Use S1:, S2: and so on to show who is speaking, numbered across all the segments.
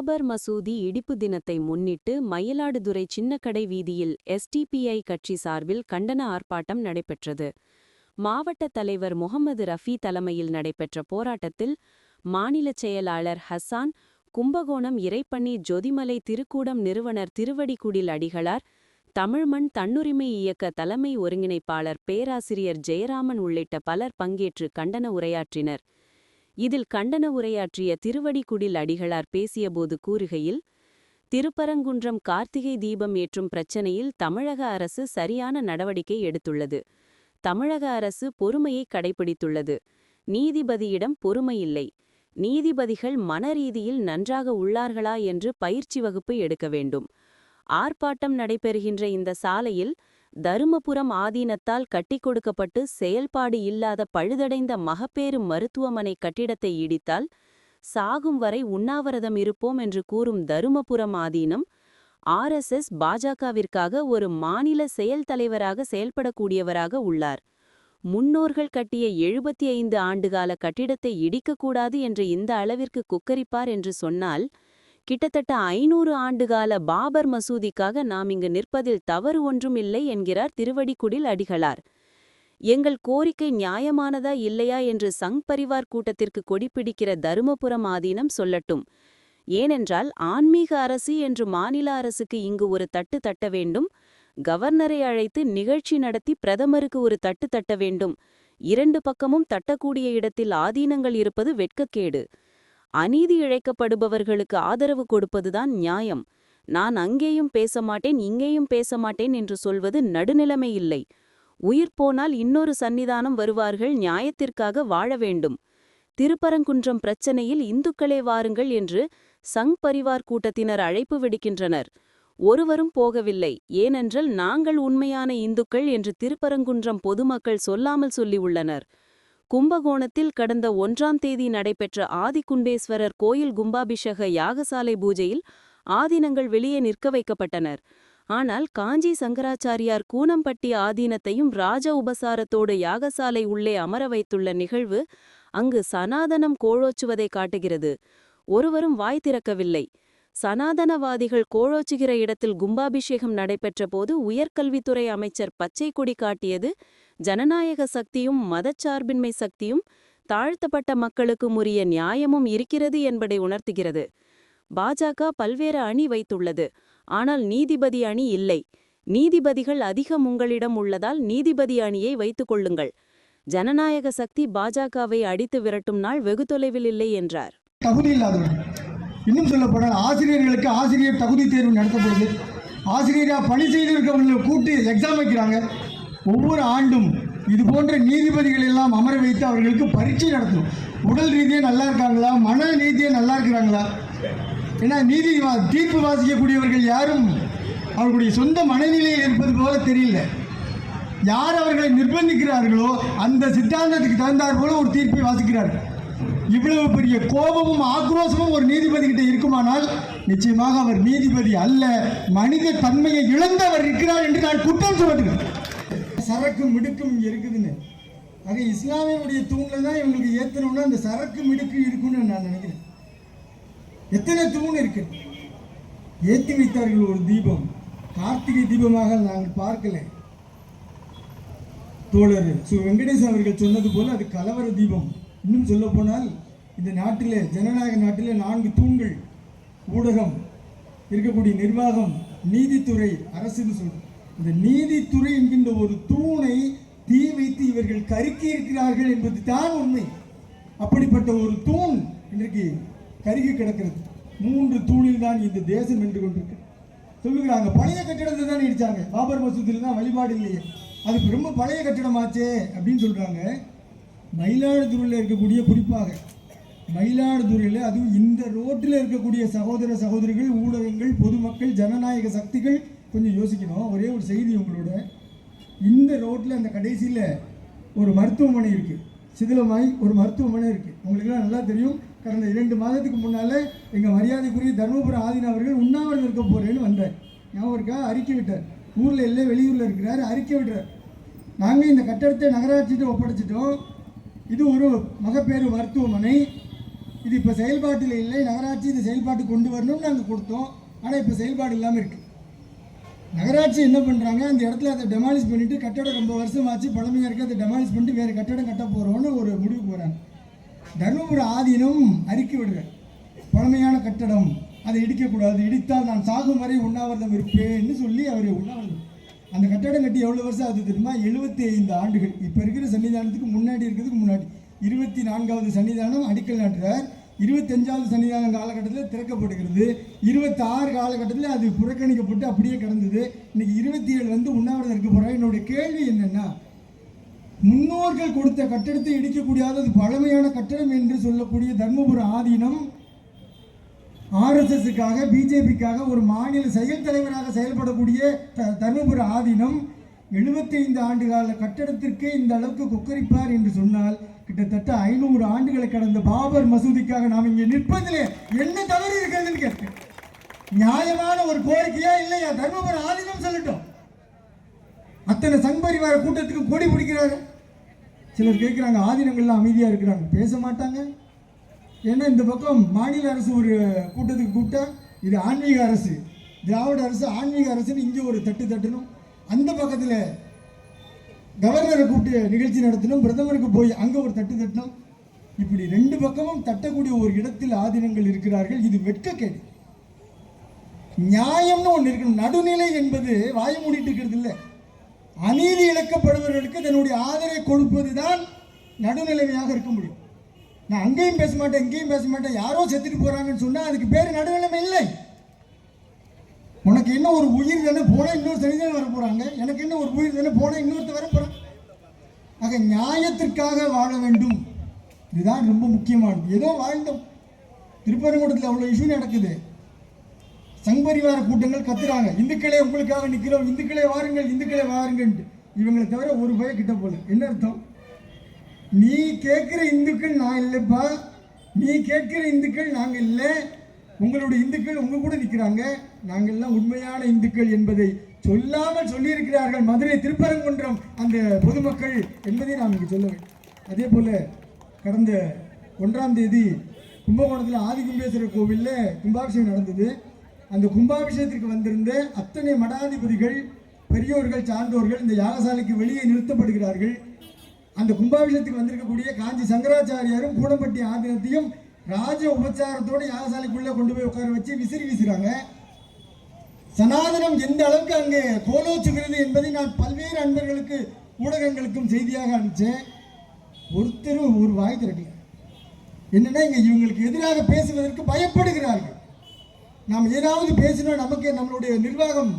S1: பாபர் மசூதி இடிப்பு தினத்தை முன்னிட்டு மயிலாடுதுறை சின்னக்கடை வீதியில் எஸ்டிபிஐ கட்சி சார்பில் கண்டன ஆர்ப்பாட்டம் நடைபெற்றது. மாவட்ட தலைவர் முகமது ரஃபி தலைமையில் நடைபெற்ற போராட்டத்தில் மாநிலச் செயலாளர் ஹசான் கும்பகோணம் இறைப்பண்ணி ஜொதிமலை திருக்கூடம் நிறுவனர் திருவடிக்குடில் அடிகளார் தமிழ்மண் தன்னுரிமை இயக்க தலைமை ஒருங்கிணைப்பாளர் பேராசிரியர் ஜெயராமன் உள்ளிட்ட பலர் பங்கேற்று கண்டன உரையாற்றினர். இதில் கண்டன உரையாற்றிய திருவடிக்குடில் அடிகளார் பேசியபோது கூறுகையில் திருப்பரங்குன்றம் கார்த்திகை தீபம் ஏற்றும் பிரச்சனையில் தமிழக அரசு சரியான நடவடிக்கை எடுத்துள்ளது. தமிழக அரசு பொறுமையை கடைபிடித்துள்ளது. நீதிபதியிடம் பொறுமையில்லை நீதிபதிகள் மனரீதியில் நன்றாக உள்ளார்களா என்று பயிற்சி வகுப்பு எடுக்க வேண்டும். ஆர்ப்பாட்டம் நடைபெறுகின்ற இந்த சாலையில் தருமபுரம் ஆதீனத்தால் கட்டிக்கொடுக்கப்பட்டு செயல்பாடு இல்லாத பழுதடைந்த மகப்பேறு மருத்துவமனை கட்டிடத்தை இடித்தால் சாகும் வரை உண்ணாவிரதம் இருப்போம் என்று கூறும் தருமபுரம் ஆதீனம் ஆர்எஸ்எஸ் பாஜகவிற்காக ஒரு மாநில செயல் தலைவராக செயல்படக்கூடியவராக உள்ளார். முன்னோர்கள் கட்டிய எழுபத்தி ஐந்து ஆண்டுகால கட்டிடத்தை இடிக்கக்கூடாது என்று இந்த அளவிற்கு குக்கரிப்பார் என்று சொன்னால் கிட்டத்தட்ட ஐநூறு ஆண்டுகால பாபர் மசூதிக்காக நாம் இங்கு நிற்பதில் தவறு ஒன்றும் இல்லை என்கிறார் திருவடிக்குடில் அடிகளார். எங்கள் கோரிக்கை நியாயமானதா இல்லையா? என்று சங் பரிவார் கூட்டத்திற்கு கொடிப்பிடிக்கிற தருமபுரம் ஆதீனம் சொல்லட்டும். ஏனென்றால் ஆன்மீக அரசு என்று மாநில அரசுக்கு இங்கு ஒரு தட்டு தட்ட வேண்டும். கவர்னரை அழைத்து நிகழ்ச்சி நடத்தி பிரதமருக்கு ஒரு தட்டு தட்ட வேண்டும். இரண்டு பக்கமும் தட்டக்கூடிய இடத்தில் ஆதீனங்கள் இருப்பது வெட்கக்கேடு. அநீதி இழைக்கப்படுபவர்களுக்கு ஆதரவு கொடுப்பதுதான் நியாயம். நான் அங்கேயும் பேச மாட்டேன் இங்கேயும் பேச மாட்டேன் என்று சொல்வது நடுநிலைமை இல்லை. உயிர் போனால் இன்னொரு சன்னிதானம் வருவார்கள் நியாயத்திற்காக வாழ வேண்டும். திருப்பரங்குன்றம் பிரச்சனையில் இந்துக்களே வாருங்கள் என்று சங் பரிவார் கூட்டத்தினர் அழைப்பு விடுக்கின்றனர். ஒருவரும் போகவில்லை. ஏனென்றால் நாங்கள் உண்மையான இந்துக்கள் என்று திருப்பரங்குன்றம் பொதுமக்கள் சொல்லாமல் சொல்லியுள்ளனர். கும்பகோணத்தில் கடந்த ஒன்றாம் தேதி நடைபெற்ற ஆதிகுண்டேஸ்வரர் கோயில் கும்பாபிஷேக யாகசாலை பூஜையில் ஆதீனங்கள் வெளியே நிற்க வைக்கப்பட்டனர். ஆனால் காஞ்சி சங்கராச்சாரியார் கூனம்பட்டி ஆதீனத்தையும் ராஜ உபசாரத்தோடு யாகசாலை உள்ளே அமர வைத்துள்ள நிகழ்வு அங்கு சனாதனம் கோழோச்சுவதை காட்டுகிறது. ஒருவரும் வாய் திறக்கவில்லை. சனாதனவாதிகள் கோழோச்சுகிற இடத்தில் கும்பாபிஷேகம் நடைபெற்ற போது உயர்கல்வித்துறை அமைச்சர் பச்சை கொடி காட்டியது ஜனநாயக சக்தியும் மதச்சார்பின்மை சக்தியும் தாழ்த்தப்பட்ட மக்களுக்கு உரிய நியாயமும் இருக்கிறது என்பதை உணர்த்துகிறது. பாஜக பல்வேறு அணி வைத்துள்ளது. ஆனால் நீதிபதி அணி இல்லை. நீதிபதிகள் அதிகம் உங்களிடம் உள்ளதால் நீதிபதி அணியை வைத்துக் கொள்ளுங்கள். ஜனநாயக சக்தி பாஜகவை அடித்து விரட்டும் நாள் வெகு தொலைவில் இல்லை என்றார்.
S2: தகுதி இல்லாதவர்கள். இன்னும் சொல்லப்போனால் ஆசிரியர்களுக்கு ஆசிரியர் தகுதி தேர்வு நடத்தப்படுது. ஆசிரியராக பணி செய்திருக்கவங்களை கூட்டி எக்ஸாம் வைக்கிறாங்க. ஒவ்வொரு ஆண்டும் இது போன்ற நீதிபதிகள் எல்லாம் அமர வைத்து அவர்களுக்கு பரீட்சை நடத்தணும். உடல் ரீதியாக நல்லா இருக்காங்களா? மன ரீதியாக நல்லா இருக்கிறாங்களா? ஏன்னா நீதி வா- தீர்ப்பு வாசிக்கக்கூடியவர்கள் யாரும் அவர்களுடைய சொந்த மனநிலையில் இருப்பது போல தெரியல. யார் அவர்களை நிர்பந்திக்கிறார்களோ அந்த சித்தாந்தத்துக்கு தகுந்தாற் போல ஒரு தீர்ப்பை வாசிக்கிறார்கள். இவ்வளவு பெரிய கோபமும் ஆக்ரோஷமும் ஒரு நீதிபதி கிட்ட இருக்குமானால் நிச்சயமாக அவர் நீதிபதி அல்ல மனித தன்மையை இழந்தவர் இருக்கிறார் என்று நான் குற்றம் சுமத்துகிறேன். சரக்கு மிடுக்கும் இங்கே இருக்குதுன்னு. ஆக இஸ்லாமியனுடைய தூணில் தான் இவங்களுக்கு ஏற்றணும்னா அந்த சரக்கு மிடுக்கு இருக்குன்னு நான் நினைக்கிறேன். எத்தனை தூண் இருக்கு? ஏற்றி வைத்தார்கள் ஒரு தீபம். கார்த்திகை தீபமாக நாங்கள் பார்க்கல. தோழர் சு வெங்கடேஷ் அவர்கள் சொன்னது போல் அது கலவர தீபம். இன்னும் சொல்ல போனால் இந்த நாட்டிலே ஜனநாயக நாட்டில் நான்கு தூண்கள் ஊடகம் இருக்கக்கூடிய நிர்வாகம் நீதித்துறை அரசுன்னு சொல்கிறோம் இந்த நீதித்துறை என்கின்ற ஒரு தூணை தீ வைத்து இவர்கள் கருக்கி இருக்கிறார்கள் என்பது தான் உண்மை. அப்படிப்பட்ட ஒரு தூண் இன்றைக்கு கருகி கிடக்கிறது. மூன்று தூணில் தான் இந்த தேசம் நின்று கொண்டிருக்கு. சொல்லுகிறாங்க பழைய கட்டிடத்தை தான் இடிச்சாங்க. பாபர் மசூதியில் தான் வழிபாடு இல்லையே. அது ரொம்ப பழைய கட்டிடமாச்சே அப்படின்னு சொல்கிறாங்க மயிலாடுதுறையில் இருக்கக்கூடிய குறிப்பாக மயிலாடுதுறையில் அதுவும் இந்த ரோட்டில் இருக்கக்கூடிய சகோதர சகோதரிகள் ஊடகங்கள் பொதுமக்கள் ஜனநாயக சக்திகள் கொஞ்சம் யோசிக்கணும். ஒரே ஒரு செய்தி உங்களோட. இந்த ரோட்டில் அந்த கடைசியில் ஒரு மருத்துவமனை இருக்குது சிதிலமாய் ஒரு மருத்துவமனை இருக்குது உங்களுக்குலாம் நல்லா தெரியும். கடந்த இரண்டு மாதத்துக்கு முன்னால் எங்கள் மரியாதைக்குரிய தருமபுரம் ஆதீன அவர்கள் உண்ணாவிரதம் இருக்க போகிறேன்னு வந்தார். ஞாபகம் இருக்கா? அறிக்கை விட்டார். ஊரில் இல்லை வெளியூரில் இருக்கிறார். அறிக்கை விடுறார். நாங்கள் இந்த கட்டடத்தை நகராட்சிட்டு ஒப்படைச்சிட்டோம். இது ஒரு மகப்பேறு மருத்துவமனை. இது இப்போ செயல்பாட்டில் இல்லை. நகராட்சி இது செயல்பாட்டு கொண்டு வரணும்னு நாங்கள் கொடுத்தோம். ஆனால் இப்போ செயல்பாடு இல்லாமல் இருக்குது நகராட்சி என்ன பண்ணுறாங்க அந்த இடத்துல அதை டெமாலிஷ் பண்ணிவிட்டு கட்டடம் ரொம்ப வருஷம் ஆச்சு பழமையாக இருக்குது அதை டெமாலிஷ் பண்ணிட்டு வேறு கட்டடம் கட்ட போகிறோன்னு ஒரு முடிவு போகிறாங்க தர்மபுரி ஆதீனம் அறிக்கை விடுற பழமையான கட்டடம். அதை இடிக்கக்கூடாது. இடித்தால் நான் சாகும் வரை உண்ணாவிரதம் இருப்பேன்னு சொல்லி அவர் உண்ணாவிரதம். அந்த கட்டடம் கட்டி எவ்வளோ வருஷம் ஆகுது தெரியுமா? எழுபத்தி ஐந்து ஆண்டுகள். இப்போ இருக்கிற சன்னிதானத்துக்கு முன்னாடி இருக்கிறதுக்கு முன்னாடி. இருபத்தி நான்காவது சன்னிதானம் அடிக்கல் நாட்டுறார். இருபத்தஞ்சாவது சன்னிதானம் காலகட்டத்தில் திறக்கப்படுகிறது. இருபத்தி ஆறு காலகட்டத்தில் அது புறக்கணிக்கப்பட்டு அப்படியே கிடந்தது. இன்னைக்கு இருபத்தி ஏழு வந்து உண்ணாவிரதம் இருக்க போகிறாங்க என்னுடைய கேள்வி என்னென்னா முன்னோர்கள் கொடுத்த கட்டடத்தை இடிக்கக்கூடியது அது பழமையான கட்டடம் என்று சொல்லக்கூடிய தர்மபுர ஆதீனம் ஆர்எஸ்எஸ்க்காக பிஜேபிக்காக ஒரு மாநில செயல் தலைவராக செயல்படக்கூடிய த- தர்மபுர ஆதீனம் 75 ஆண்டு கால கட்டடத்திற்கே இந்த அளவுக்கு கொக்கரிப்பார் என்று சொன்னால் கிட்டத்தட்ட ஐநூறு ஆண்டுகளை கடந்த பாபர் மசூதிக்காக நாம் இங்கே நிற்பதிலே என்ன தவறு இருக்கிறதுன்னு கேட்டேன் நியாயமான ஒரு கோரிக்கையா இல்லையா? தர்மபுர ஆதீனம் சொல்லட்டும். அத்தனை சங்பரிவார கூட்டத்துக்கு கொடி பிடிக்கிறாரு. சிலர் கேட்குறாங்க ஆதீனங்கள்லாம் அமைதியாக இருக்கிறாங்க. பேச மாட்டாங்க. ஏன்னா இந்த பக்கம் மாநில அரசு ஒரு கூட்டத்துக்கு கூப்பிட்டா இது ஆன்மீக அரசு. திராவிட அரசு ஆன்மீக அரசுன்னு இங்கே ஒரு தட்டு தட்டணும். அந்த பக்கத்தில் கவர்னரை கூப்பிட்டு நிகழ்ச்சி நடத்தினோம் பிரதமருக்கு போய் அங்கே ஒரு தட்டு தட்டினோம் இப்படி ரெண்டு பக்கமும் தட்டக்கூடிய ஒரு இடத்தில் ஆதீனங்கள் இருக்கிறார்கள். இது வெட்கக்கேடு நியாயம்னு ஒன்று இருக்கணும். நடுநிலை என்பது வாய மூடிட்டு இருக்கிறது இல்லை. அநீதி இழக்கப்படுபவர்களுக்கு தன்னுடைய ஆதரவை கொடுப்பது தான் நடுநிலைமையாக இருக்க முடியும். நான் அங்கேயும் பேச மாட்டேன் இங்கேயும் பேச மாட்டேன். யாரோ செத்துட்டு போறாங்கன்னு சொன்னால் அதுக்கு பேர் நடுநிலைமை இல்லை. உனக்கு என்ன ஒரு உயிர் தானே? போனால் இன்னொரு சனிதான் வர போகிறாங்க எனக்கு என்ன ஒரு உயிர் தானே? போனால் இன்னொருத்த வர போறான் ஆக நியாயத்திற்காக வாழ வேண்டும். இதுதான் ரொம்ப முக்கியமானது. ஏதோ வாழ்ந்தோம். திருப்பரங்குடத்தில் அவ்வளோ இஷ்யூ நடக்குது. சங்பரிவார கூட்டங்கள் கத்துறாங்க. இந்துக்களே உங்களுக்காக நிற்கிறோம் இந்துக்களே வாருங்கள் இந்துக்களே வாருங்கன்ட்டு. இவங்களை தவிர ஒரு பய கிட்ட போல. என்ன அர்த்தம்? நீ கேட்குற இந்துக்கள் நான் இல்லைப்பா. நீ கேட்குற இந்துக்கள் நாங்கள் இல்லை. உங்களுடைய இந்துக்கள் உங்க கூட நிற்கிறாங்க நாங்கள்லாம் உண்மையான இந்துக்கள் என்பதை சொல்லாமல் சொல்லியிருக்கிறார்கள். மதுரை திருப்பரங்குன்றம் அந்த பொதுமக்கள் என்பதை நாம் இங்கு சொல்ல வேண்டும். அதே போல் கடந்த ஒன்றாம் தேதி கும்பகோணத்தில் ஆதிகும்பேஸ்வரர் கோவிலில் கும்பாபிஷேகம் நடந்தது. அந்த கும்பாபிஷேகத்திற்கு வந்திருந்த அத்தனை மடாதிபதிகள் பெரியோர்கள் சார்ந்தோர்கள் இந்த யாகசாலைக்கு வெளியே நிறுத்தப்படுகிறார்கள். அந்த கும்பாபிஷேகத்துக்கு வந்திருக்கக்கூடிய காஞ்சி சங்கராச்சாரியாரும் கூடம்பட்டி ஆதீனத்தையும் ராஜ உபச்சாரத்தோட யாகசாலைக்குள்ளே கொண்டு போய் உட்கார வச்சு விசிறி வீசுகிறாங்க சனாதனம் எந்த அளவுக்கு அங்கே கோலோச்சுகிறது என்பதை நான் பல்வேறு அன்பர்களுக்கு ஊடகங்களுக்கும் செய்தியாக அனுப்பிச்சேன். ஒருத்தரும் ஒரு வாய் திரட்டி என்னென்னா இங்கே இவங்களுக்கு எதிராக பேசுவதற்கு பயப்படுகிறார்கள். நாம் ஏதாவது பேசினா நமக்கு நம்மளுடைய நிர்வாகம்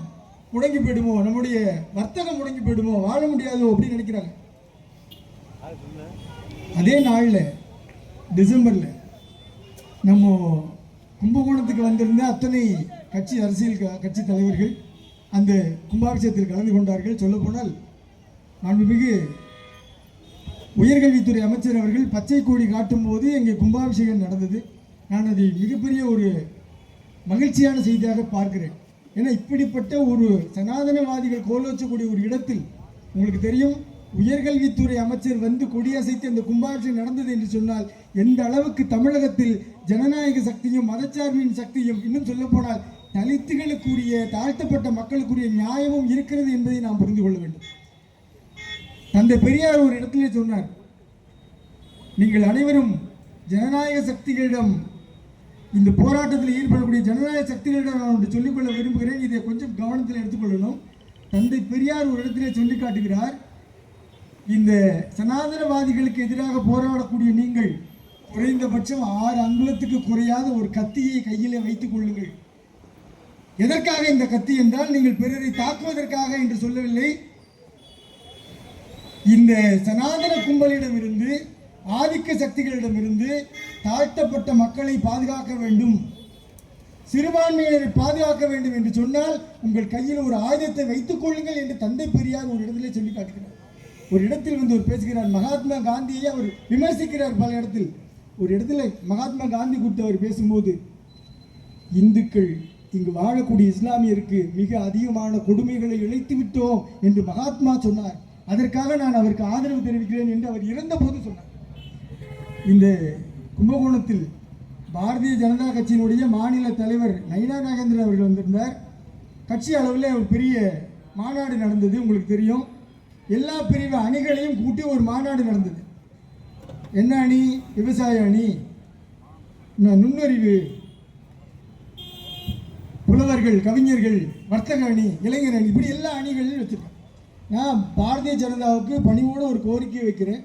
S2: முடங்கி போயிடுமோ நம்முடைய வர்த்தகம் முடங்கி போயிடுமோ வாழ முடியாதோ அப்படின்னு நினைக்கிறாங்க. அதே நாளில் டிசம்பரில் நம்ம கும்பகோணத்துக்கு வந்திருந்த அத்தனை கட்சி அரசியல் க- கட்சி தலைவர்கள் அந்த கும்பாபிஷேகத்தில் கலந்து கொண்டார்கள். சொல்லப்போனால் மாண்புமிகு உயர்கல்வித்துறை அமைச்சர் அவர்கள் பச்சை கொடி காட்டும் போது இங்கே கும்பாபிஷேகம் நடந்தது. நான் அதை மிகப்பெரிய ஒரு மகிழ்ச்சியான செய்தியாக பார்க்கிறேன். ஏன்னா இப்படிப்பட்ட ஒரு சனாதனவாதிகள் கோலோச்சக்கூடிய ஒரு இடத்தில் உங்களுக்கு தெரியும் உயர்கல்வித்துறை அமைச்சர் வந்து கொடியசைத்து அந்த கும்பாபிஷேகம் நடந்தது என்று சொன்னால் எந்த அளவுக்கு தமிழகத்தில் ஜனநாயக சக்தியும் மதச்சார்பின் சக்தியும் இன்னும் சொல்லப்போனால் தலித்துகளுக்குரிய தாழ்த்தப்பட்ட மக்களுக்குரிய நியாயமும் இருக்கிறது என்பதை நாம் புரிந்து கொள்ள வேண்டும். தந்தை பெரியார் ஒரு இடத்திலே சொன்னார் நீங்கள் அனைவரும் ஜனநாயக சக்திகளிடம் இந்த போராட்டத்தில் ஈடுபடக்கூடிய ஜனநாயக சக்திகளிடம் நான் ஒன்று சொல்லிக்கொள்ள விரும்புகிறேன். இதை கொஞ்சம் கவனத்தில் எடுத்துக்கொள்ளணும். தந்தை பெரியார் ஒரு இடத்திலே சொல்லி காட்டுகிறார் இந்த சனாதனவாதிகளுக்கு எதிராக போராடக்கூடிய நீங்கள் குறைந்தபட்சம் ஆறு அங்குலத்துக்கு குறையாத ஒரு கத்தியை கையிலே வைத்துக் கொள்ளுங்கள். எதற்காக இந்த கத்தி என்றால் நீங்கள் பிறரை தாக்குவதற்காக என்று சொல்லவில்லை. இந்த சனாதன கும்பலிடமிருந்து ஆதிக்க சக்திகளிடமிருந்து தாழ்த்தப்பட்ட மக்களை பாதுகாக்க வேண்டும். சிறுபான்மையினரை பாதுகாக்க வேண்டும் என்று சொன்னால் உங்கள் கையில் ஒரு ஆயுதத்தை வைத்துக் கொள்ளுங்கள் என்று தந்தை பெரியார் ஒரு இடத்திலே சொல்லி காட்டுகிறார். ஒரு இடத்தில் வந்து அவர் பேசுகிறார். மகாத்மா காந்தியை அவர் விமர்சிக்கிறார் பல இடத்தில். ஒரு இடத்துல மகாத்மா காந்தி குறித்து அவர் பேசும்போது இந்துக்கள் இங்கு வாழக்கூடிய இஸ்லாமியருக்கு மிக அதிகமான கொடுமைகளை இழைத்து விட்டோம் என்று மகாத்மா சொன்னார். அதற்காக நான் அவருக்கு ஆதரவு தெரிவிக்கிறேன் என்று அவர் இறந்தபோது சொன்னார். இந்த கும்பகோணத்தில் பாரதிய ஜனதா கட்சியினுடைய மாநில தலைவர் நயினா நாகேந்திரன் அவர்கள் வந்திருந்தார். கட்சி அளவில் ஒரு பெரிய மாநாடு நடந்தது உங்களுக்கு தெரியும். எல்லா பிரிவு அணிகளையும் கூட்டி ஒரு மாநாடு நடந்தது. என்ன அணி? விவசாய அணி. நுண்ணறிவு. புலவர்கள் கவிஞர்கள் வர்த்தக அணி இளைஞர் அணி இப்படி எல்லா அணிகளையும் வச்சுருக்கேன் நான் பாரதிய ஜனதாவுக்கு பணிவோடு ஒரு கோரிக்கை வைக்கிறேன்.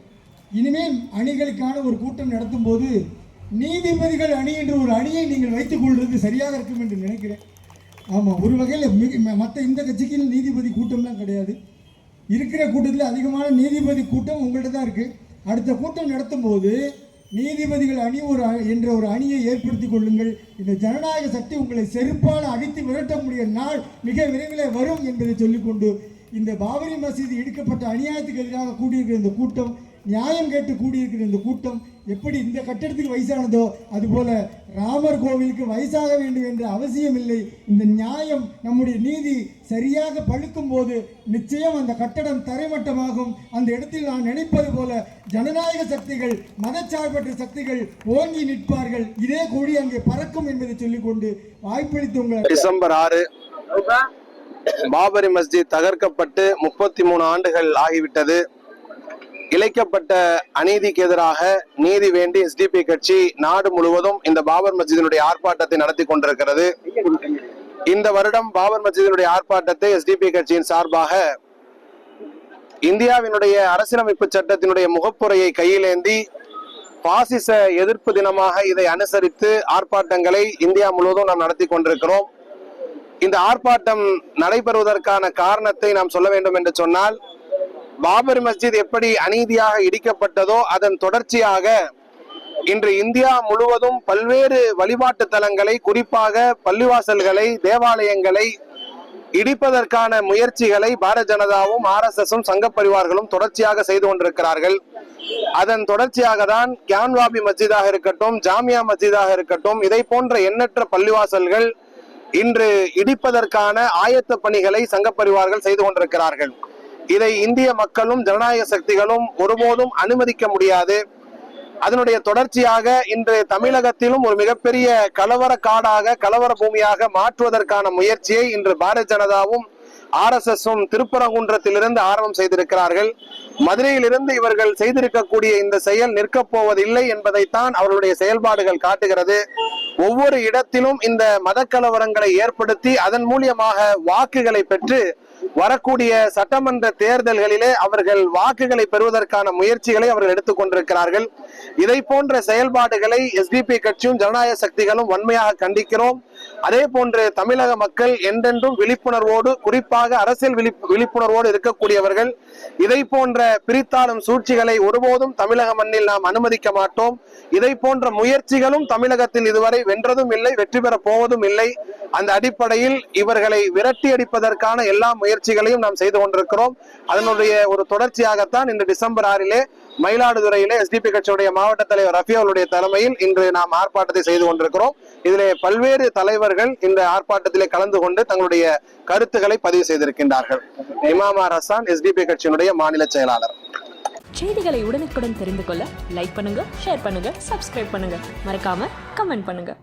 S2: இனிமேல் அணிகளுக்கான ஒரு கூட்டம் நடத்தும் போது நீதிபதிகள் அணி என்ற ஒரு அணியை நீங்கள் வைத்துக் கொள்வது சரியாக இருக்கும் என்று நினைக்கிறேன். ஆமாம் ஒரு வகையில் மிக மற்ற இந்த கட்சிக்கு நீதிபதி கூட்டம்லாம் கிடையாது. இருக்கிற கூட்டத்தில் அதிகமான நீதிபதி கூட்டம் உங்கள்கிட்ட தான் இருக்குது அடுத்த கூட்டம் நடத்தும் போது நீதிபதிகள் அணி ஒரு என்ற ஒரு அணியை ஏற்படுத்திக் கொள்ளுங்கள். இந்த ஜனநாயக சக்தி உங்களை செருப்பால் அடித்து விரட்டக்கூடிய நாள் மிக விரைவில் வரும் என்பதை சொல்லிக்கொண்டு இந்த பாபரி மசீது இடிக்கப்பட்ட அநியாயத்துக்கு எதிராக கூடியிருக்கிற இந்த கூட்டம் நியாயம் கேட்டு கூடியிருக்கிற இந்த கூட்டம் எப்படி இந்த கட்டடத்துக்கு வயசானதோ அதுபோல ராமர் கோவிலுக்கு வயசாக வேண்டும் என்ற அவசியம் இல்லை இந்த நியாயம் நம்முடைய நீதி சரியாக பழுக்கும் போது நிச்சயம் அந்த கட்டடம் தரைமட்டமாகும். அந்த இடத்தில் நான் நினைப்பது போல ஜனநாயக சக்திகள் மதச்சார்பற்ற சக்திகள் ஓங்கி நிற்பார்கள். இதே கொடி அங்கே பறக்கும் என்பதை சொல்லிக்கொண்டு வாய்ப்பளித்து உங்களை
S3: டிசம்பர் ஆறு பாபரி மஸ்ஜித் தகர்க்கப்பட்டு முப்பத்தி மூணு ஆண்டுகள் ஆகிவிட்டது. இழைக்கப்பட்ட அநீதிக்கு எதிராக நீதி வேண்டி எஸ்டிபி கட்சி நாடு முழுவதும் இந்த பாபர் மஸ்ஜிதினுடைய ஆர்ப்பாட்டத்தை நடத்தி கொண்டிருக்கிறது. இந்த வருடம் பாபர் மஸ்ஜிதினுடைய ஆர்ப்பாட்டத்தை எஸ்டிபி கட்சியின் சார்பாக இந்தியாவினுடைய அரசியலமைப்பு சட்டத்தினுடைய முகப்புரையை கையிலேந்தி பாசிச எதிர்ப்பு தினமாக இதை அனுசரித்து ஆர்ப்பாட்டங்களை இந்தியா முழுவதும் நாம் நடத்தி கொண்டிருக்கிறோம். இந்த ஆர்ப்பாட்டம் நடைபெறுவதற்கான காரணத்தை நாம் சொல்ல வேண்டும் என்று சொன்னால் பாபர் மஸ்ஜித் எப்படி அநீதியாக இடிக்கப்பட்டதோ அதன் தொடர்ச்சியாக இன்று இந்தியா முழுவதும் பல்வேறு வழிபாட்டு தலங்களை குறிப்பாக பள்ளிவாசல்களை தேவாலயங்களை இடிப்பதற்கான முயற்சிகளை பாரத ஜனதாவும் ஆர் எஸ் எஸும் சங்க பரிவார்களும் தொடர்ச்சியாக செய்து கொண்டிருக்கிறார்கள். அதன் தொடர்ச்சியாக தான் கியான்வாபி மஸ்ஜிதாக இருக்கட்டும் ஜாமியா மஸ்ஜிதாக இருக்கட்டும் இதை போன்ற எண்ணற்ற பள்ளிவாசல்கள் இன்று இடிப்பதற்கான ஆயத்த பணிகளை சங்க பரிவார்கள் செய்து கொண்டிருக்கிறார்கள். இதை இந்திய மக்களும் ஜனநாயக சக்திகளும் ஒருபோதும் அனுமதிக்க முடியாது. அதனுடைய தொடர்ச்சியாக இன்று தமிழகத்திலும் ஒரு மிகப்பெரிய கலவர காடாக கலவர பூமியாக மாற்றுவதற்கான முயற்சியை இன்று பாரதிய ஜனதாவும் ஆர் எஸ் எஸும் திருப்பரங்குன்றத்திலிருந்து ஆரம்பம் செய்திருக்கிறார்கள். மதுரையிலிருந்து இவர்கள் செய்திருக்கக்கூடிய இந்த செயல் நிற்கப் போவதில்லை என்பதைத்தான் அவர்களுடைய செயல்பாடுகள் காட்டுகிறது. ஒவ்வொரு இடத்திலும் இந்த மதக்கலவரங்களை ஏற்படுத்தி அதன் மூலியமாக வாக்குகளை பெற்று வரக்கூடிய சட்டமன்ற தேர்தல்களிலே அவர்கள் வாக்குகளை பெறுவதற்கான முயற்சிகளை அவர்கள் எடுத்துக் கொண்டிருக்கிறார்கள் இதை போன்ற செயல்பாடுகளை எஸ்டிபி கட்சியும் ஜனநாயக சக்திகளும் வன்மையாக கண்டிக்கிறோம். அதே போன்று தமிழக மக்கள் என்றென்றும் விழிப்புணர்வோடு குறிப்பாக அரசியல் விழிப்புணர்வோடு இருக்கக்கூடியவர்கள் இதை போன்ற பிரித்தாளும் சூழ்ச்சிகளை ஒருபோதும் தமிழக மண்ணில் நாம் அனுமதிக்க மாட்டோம். இதை போன்ற முயற்சிகளும் தமிழகத்தில் இதுவரை வென்றதும் இல்லை வெற்றி பெற போவதும் இல்லை. அந்த அடிப்படையில் இவர்களை விரட்டி அடிப்பதற்கான எல்லா முயற்சிகளையும் நாம் செய்து கொண்டிருக்கிறோம். அதனுடைய ஒரு தொடர்ச்சியாகத்தான் இந்த டிசம்பர் ஆறிலே மயிலாடுதுறையிலே எஸ்டிபி கட்சியுடைய மாவட்ட தலைவர் ரஃபி அவருடைய தலைமையில் இன்று நாம் ஆர்ப்பாட்டத்தை செய்து கொண்டிருக்கிறோம். இதிலே பல்வேறு தலைவர்கள் இந்த ஆர்ப்பாட்டத்திலே கலந்து கொண்டு தங்களுடைய கருத்துக்களை பதிவு செய்திருக்கின்றார்கள். இமாமா ரசான் எஸ்டிபி கட்சியினுடைய மாநில செயலாளர்.
S4: செய்திகளை உடனுக்குடன் தெரிந்து கொள்ள லைக் பண்ணுங்க ஷேர் பண்ணுங்க சப்ஸ்கிரைப் பண்ணுங்க. மறக்காம கமெண்ட் பண்ணுங்க.